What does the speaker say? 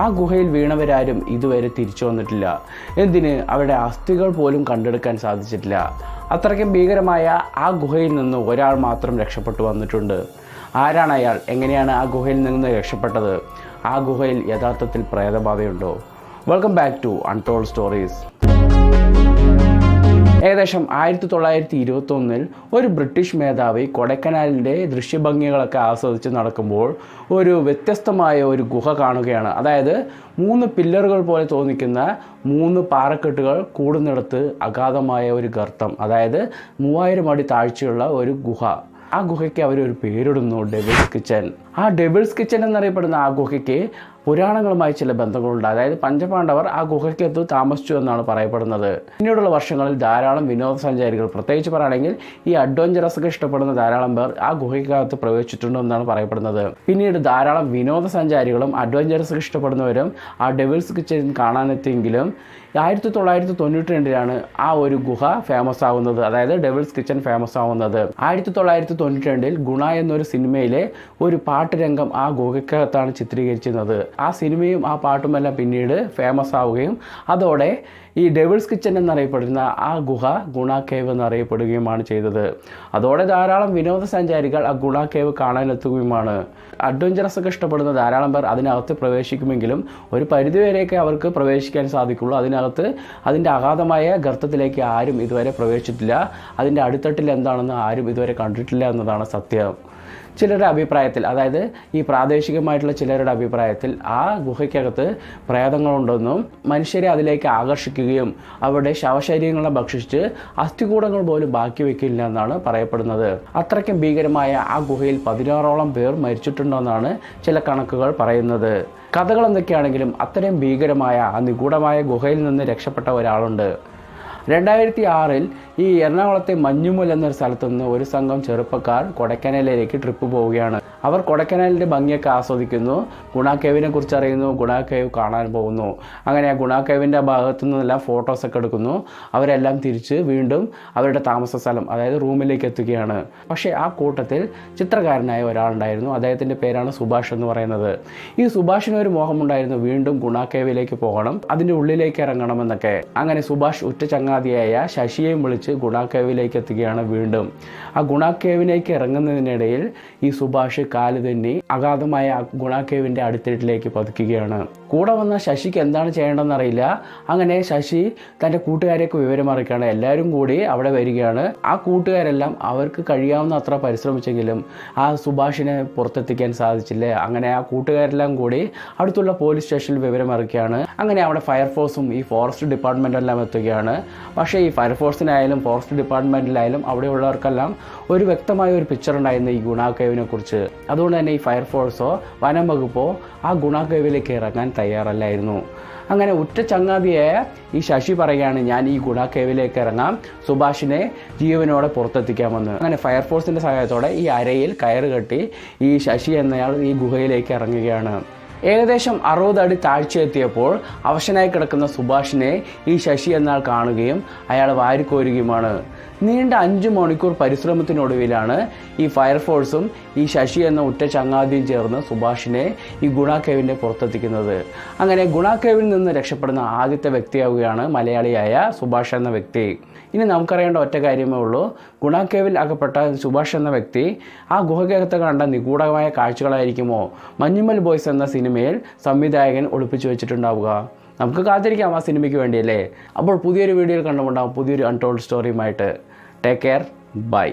ആ ഗുഹയിൽ വീണവരാരും ഇതുവരെ തിരിച്ചു വന്നിട്ടില്ല. എന്തിന് അവരുടെ അസ്ഥികൾ പോലും കണ്ടെടുക്കാൻ സാധിച്ചിട്ടില്ല. അത്രയ്ക്കും ഭീകരമായ ആ ഗുഹയിൽ നിന്ന് ഒരാൾ മാത്രം രക്ഷപ്പെട്ടു വന്നിട്ടുണ്ട്. ആരാണ് അയാൾ? എങ്ങനെയാണ് ആ ഗുഹയിൽ നിന്ന് രക്ഷപ്പെട്ടത്? ആ ഗുഹയിൽ യഥാർത്ഥത്തിൽ പ്രേതബാധയുണ്ടോ? Welcome back to untold stories ഏകദേശം ആയിരത്തി തൊള്ളായിരത്തി ഇരുപത്തൊന്നിൽ ഒരു ബ്രിട്ടീഷ് മേധാവി കൊടൈക്കനാലിന്റെ ദൃശ്യഭംഗികളൊക്കെ ആസ്വദിച്ച് നടക്കുമ്പോൾ ഒരു വ്യത്യസ്തമായ ഒരു ഗുഹ കാണുകയാണ്. അതായത് മൂന്ന് പില്ലറുകൾ പോലെ തോന്നിക്കുന്ന മൂന്ന് പാറക്കെട്ടുകൾ കൂടുന്നിടത്ത് അഗാധമായ ഒരു ഗർത്തം. അതായത് മൂവായിരം അടി താഴ്ചയുള്ള ഒരു ഗുഹ. ആ ഗുഹയ്ക്ക് അവരൊരു പേരിടുന്നു ഡെവിസ് കിച്ചൻ ആ ഡെബിൾസ് കിച്ചൻ എന്നറിയപ്പെടുന്ന ആ ഗുഹയ്ക്ക് പുരാണങ്ങളുമായി ചില ബന്ധങ്ങളുണ്ട്. അതായത് പഞ്ചപാണ്ഡവർ ആ ഗുഹയ്ക്കകത്ത് താമസിച്ചു എന്നാണ് പറയപ്പെടുന്നത്. പിന്നീടുള്ള വർഷങ്ങളിൽ ധാരാളം വിനോദസഞ്ചാരികൾ പ്രത്യേകിച്ച് പറയുകയാണെങ്കിൽ ഈ അഡ്വഞ്ചറസ് ഒക്കെ ഇഷ്ടപ്പെടുന്ന ധാരാളം പേർ ആ ഗുഹയ്ക്കകത്ത് പ്രവേശിച്ചിട്ടുണ്ട് എന്നാണ് പറയപ്പെടുന്നത്. പിന്നീട് ധാരാളം വിനോദസഞ്ചാരികളും അഡ്വഞ്ചറസ് ഇഷ്ടപ്പെടുന്നവരും ആ ഡെവിൾസ് കിച്ചൻ കാണാനെത്തിയെങ്കിലും ആയിരത്തി തൊള്ളായിരത്തി തൊണ്ണൂറ്റി രണ്ടിലാണ് ആ ഒരു ഗുഹ ഫേമസ് ആവുന്നത്. അതായത് ഡെവിൾസ് കിച്ചൻ ഫേമസ് ആവുന്നത്. ആയിരത്തി തൊള്ളായിരത്തി തൊണ്ണൂറ്റി രണ്ടിൽ ഗുണ എന്നൊരു സിനിമയിലെ ഒരു പാട്ട് രംഗം ആ ഗുഹയ്ക്കകത്താണ് ചിത്രീകരിച്ചിരുന്നത്. ആ സിനിമയും ആ പാട്ടുമെല്ലാം പിന്നീട് ഫേമസ് ആവുകയും അതോടെ ഈ ഡെവിൾസ് കിച്ചൻ എന്നറിയപ്പെടുന്ന ആ ഗുഹ ഗുണ കേവ് എന്നറിയപ്പെടുകയുമാണ് ചെയ്തത്. അതോടെ ധാരാളം വിനോദസഞ്ചാരികൾ ആ ഗുണ കേവ് കാണാനെത്തുകയുമാണ്. അഡ്വഞ്ചറസ് ഒക്കെ ഇഷ്ടപ്പെടുന്ന ധാരാളം പേർ അതിനകത്ത് പ്രവേശിക്കുമെങ്കിലും ഒരു പരിധിവരെയൊക്കെ അവർക്ക് പ്രവേശിക്കാൻ സാധിക്കുള്ളൂ. അതിനകത്ത് അതിന്റെ അഗാധമായ ഗർത്തത്തിലേക്ക് ആരും ഇതുവരെ പ്രവേശിച്ചിട്ടില്ല. അതിന്റെ അടിത്തട്ടിൽ എന്താണെന്ന് ആരും ഇതുവരെ കണ്ടിട്ടില്ല എന്നതാണ് സത്യം. ചിലരുടെ അഭിപ്രായത്തിൽ അതായത് ഈ പ്രാദേശികമായിട്ടുള്ള ചിലരുടെ അഭിപ്രായത്തിൽ ആ ഗുഹയ്ക്കകത്ത് പ്രേതങ്ങളുണ്ടെന്നും മനുഷ്യരെ അതിലേക്ക് ആകർഷിക്കുകയും അവരുടെ ശവശരീരങ്ങളെ ഭക്ഷിച്ച് അസ്ഥികൂടങ്ങൾ പോലും ബാക്കി വയ്ക്കില്ല എന്നാണ് പറയപ്പെടുന്നത്. അത്രയ്ക്കും ഭീകരമായ ആ ഗുഹയിൽ പതിനാറോളം പേർ മരിച്ചിട്ടുണ്ടെന്നാണ് ചില കണക്കുകൾ പറയുന്നത്. കഥകൾ എന്തൊക്കെയാണെങ്കിലും അത്രയും ഭീകരമായ ആ നിഗൂഢമായ ഗുഹയിൽ നിന്ന് രക്ഷപ്പെട്ട ഒരാളുണ്ട്. രണ്ടായിരത്തി ആറിൽ ഈ എറണാകുളത്തെ മഞ്ഞുമുൽ എന്നൊരു സ്ഥലത്തുനിന്ന് ഒരു സംഘം ചെറുപ്പക്കാർ കൊടൈക്കനാലിലേക്ക് ട്രിപ്പ് പോവുകയാണ്. അവർ കൊടക്കനാലിന്റെ ഭംഗിയൊക്കെ ആസ്വദിക്കുന്നു. ഗുണാക്കേവിനെ കുറിച്ച് അറിയുന്നു ഗുണാക്കേവ് കാണാൻ പോകുന്നു. അങ്ങനെ ആ ഗുണാക്കേവിന്റെ ഭാഗത്തു നിന്നെല്ലാം ഫോട്ടോസൊക്കെ എടുക്കുന്നു. അവരെല്ലാം തിരിച്ച് വീണ്ടും അവരുടെ താമസ സ്ഥലം അതായത് റൂമിലേക്ക് എത്തുകയാണ്. പക്ഷേ ആ കൂട്ടത്തിൽ ചിത്രകാരനായ ഒരാളുണ്ടായിരുന്നു. അദ്ദേഹത്തിന്റെ പേരാണ് സുഭാഷ് എന്ന് പറയുന്നത്. ഈ സുഭാഷിന് ഒരു മോഹമുണ്ടായിരുന്നു. വീണ്ടും ഗുണാക്കേവിലേക്ക് പോകണം അതിന്റെ ഉള്ളിലേക്ക് ഇറങ്ങണമെന്നൊക്കെ അങ്ങനെ സുഭാഷ് ഉറ്റ ചങ്ങാതിയായ ശശിയെയും വിളിച്ച് ഗുണാക്കേവിലേക്ക് എത്തുകയാണ് വീണ്ടും. ആ ഗുണാക്കേവിലേക്ക് ഇറങ്ങുന്നതിനിടയിൽ ഈ സുഭാഷ് കാൽ തന്നെ അഗാധമായ ഗുണാക്കേവിന്റെ അടുത്തിട്ടിലേക്ക് പതുക്കുകയാണ്. കൂടെ വന്ന ശശിക്ക് എന്താണ് ചെയ്യേണ്ടതെന്ന് അറിയില്ല അങ്ങനെ ശശി തന്റെ കൂട്ടുകാരെയൊക്കെ വിവരം അറിയിക്കുകയാണ്. എല്ലാവരും കൂടി അവിടെ വരികയാണ്. ആ കൂട്ടുകാരെല്ലാം അവർക്ക് കഴിയാവുന്ന അത്ര പരിശ്രമിച്ചെങ്കിലും ആ സുഭാഷിനെ പുറത്തെത്തിക്കാൻ സാധിച്ചില്ല. അങ്ങനെ ആ കൂട്ടുകാരെല്ലാം കൂടി അടുത്തുള്ള പോലീസ് സ്റ്റേഷനിൽ വിവരം അറിയിക്കുകയാണ്. അങ്ങനെ അവിടെ ഫയർഫോഴ്സും ഈ ഫോറസ്റ്റ് ഡിപ്പാർട്ട്മെന്റ് എല്ലാം എത്തുകയാണ്. പക്ഷേ ഈ ഫയർഫോഴ്സിനായാലും ഫോറസ്റ്റ് ഡിപ്പാർട്ട്മെന്റിലായാലും അവിടെയുള്ളവർക്കെല്ലാം ഒരു വ്യക്തമായ ഒരു പിക്ചർ ഉണ്ടായിരുന്നു ഈ ഗുണാക്കേവിനെ കുറിച്ച്. അതുകൊണ്ട് തന്നെ ഈ ഫയർഫോഴ്സോ വനം വകുപ്പോ ആ ഗുണാക്കേവിലേക്ക് ഇറങ്ങാൻ തയ്യാറല്ലായിരുന്നു. അങ്ങനെ ഉറ്റ ചങ്ങാതിയായ ഈ ശശി പറയുകയാണ് ഞാൻ ഈ ഗുണാക്കേവിലേക്ക് ഇറങ്ങാം. സുഭാഷിനെ ജീവനോടെ പുറത്തെത്തിക്കാമെന്ന്. അങ്ങനെ ഫയർഫോഴ്സിന്റെ സഹായത്തോടെ ഈ അരയിൽ കയറ് കെട്ടി ഈ ശശി എന്നയാൾ ഈ ഗുഹയിലേക്ക് ഇറങ്ങുകയാണ്. ഏകദേശം അറുപത് അടി താഴ്ച എത്തിയപ്പോൾ അവശനായി കിടക്കുന്ന സുഭാഷിനെ ഈ ശശി എന്നാൽ കാണുകയും അയാൾ വാരിക്കോരുകയുമാണ് നീണ്ട അഞ്ച് മണിക്കൂർ പരിശ്രമത്തിനൊടുവിലാണ് ഈ ഫയർഫോഴ്സും ഈ ശശി എന്ന ഉറ്റ ചങ്ങാതിയും ചേർന്ന് സുഭാഷിനെ ഈ ഗുണാക്കേവിന്റെ പുറത്തെത്തിക്കുന്നത്. അങ്ങനെ ഗുണാക്കേവിൽ നിന്ന് രക്ഷപ്പെടുന്ന ആദ്യത്തെ വ്യക്തിയാവുകയാണ് മലയാളിയായ സുഭാഷ് എന്ന വ്യക്തി. ഇനി നമുക്കറിയേണ്ട ഒറ്റ കാര്യമേ ഉള്ളൂ. ഗുണാക്കേവിൽ അകപ്പെട്ട സുഭാഷ് എന്ന വ്യക്തി ആ ഗുഹകേഹത്തെ കണ്ട നിഗൂഢമായ കാഴ്ചകളായിരിക്കുമോ? മഞ്ഞുമൽ ബോയ്സ് എന്ന സിനിമയിൽ സംവിധായകൻ ഒളിപ്പിച്ചു വെച്ചിട്ടുണ്ടാവുക. നമുക്ക് കാത്തിരിക്കാം ആ സിനിമയ്ക്ക് വേണ്ടിയല്ലേ? അപ്പോൾ പുതിയൊരു വീഡിയോയിൽ കണ്ടുമുണ്ടാവും പുതിയൊരു അൺടോൾഡ് സ്റ്റോറിയുമായിട്ട് ടേക്ക് കെയർ ബൈ